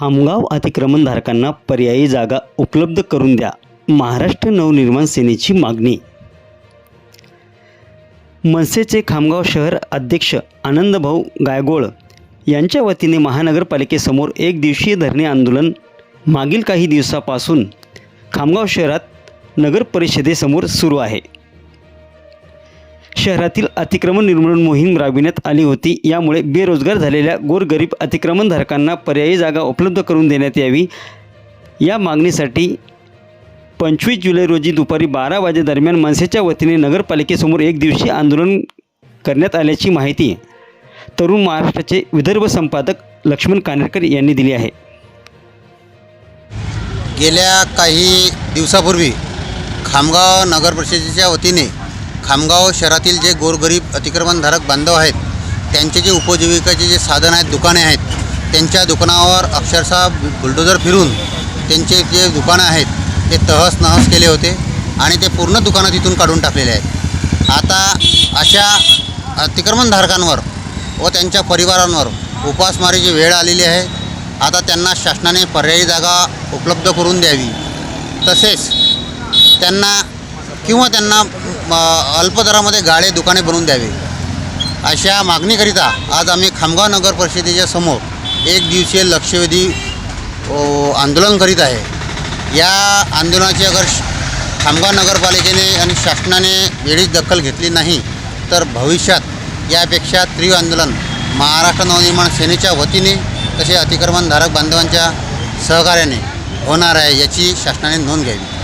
खामगाव अतिक्रमणधारकांना पर्यायी जागा उपलब्ध करून द्या. महाराष्ट्र नवनिर्माण सेनेची मागणी. मनसेचे खामगाव शहर अध्यक्ष आनंदभाऊ गायगोळ यांच्या वतीने महानगरपालिकेसमोर एक दिवसीय धरणे आंदोलन मागील काही दिवसापासून खामगाव शहरात नगर परिषदेसमोर सुरू आहे. शहरातील अतिक्रमण निर्मूलन मोहीम राबविण्यात आली होती. यामुळे बेरोजगार झालेल्या गोरगरीब अतिक्रमणधारकांना पर्यायी जागा उपलब्ध करून देण्यात यावी. या मागणीसाठी पंचवीस जुलै रोजी दुपारी बारा वाजेदरम्यान मनसेच्या वतीने नगरपालिकेसमोर एक दिवशी आंदोलन करण्यात आल्याची माहिती तरुण महाराष्ट्राचे विदर्भ संपादक लक्ष्मण कानेरकर यांनी दिली आहे. गेल्या काही दिवसापूर्वी खामगाव नगर परिषदेच्या वतीने खामगाव शहरातील जे गोरगरीब अतिक्रमणधारक बांधव आहेत त्यांचे जे उपजीविकाचे जे साधन आहेत दुकाने आहेत त्यांच्या दुकानावर अक्षरशः बुलडोजर फिरून त्यांचे जे दुकानं आहेत ते तहस नहस केले होते आणि ते पूर्ण दुकानं तिथून काढून टाकलेले आहेत. आता अशा अतिक्रमणधारकांवर व त्यांच्या परिवारांवर उपासमारीची वेळ आलेली आहे आता त्यांना शासनाने पर्यायी जागा उपलब्ध करून द्यावी. तसेच त्यांना किंवा त्यांना अल्प दरामध्ये गाळे दुकाने बनवून द्यावी. अशा मागणीकरिता आज आम्ही खामगाव नगर परिषदेच्या समोर एक दिवसीय लक्षवेधी आंदोलन करीत आहे. या आंदोलनाची अगर श- खामगाव नगरपालिकेने आणि शासनाने वेळीच दखल घेतली नाही तर भविष्यात यापेक्षा तीव्र आंदोलन महाराष्ट्र नवनिर्माण सेनेच्या वतीने तसे अतिक्रमणधारक बांधवांच्या सहकार्याने होणार आहे याची शासनाने नोंद घ्यावी.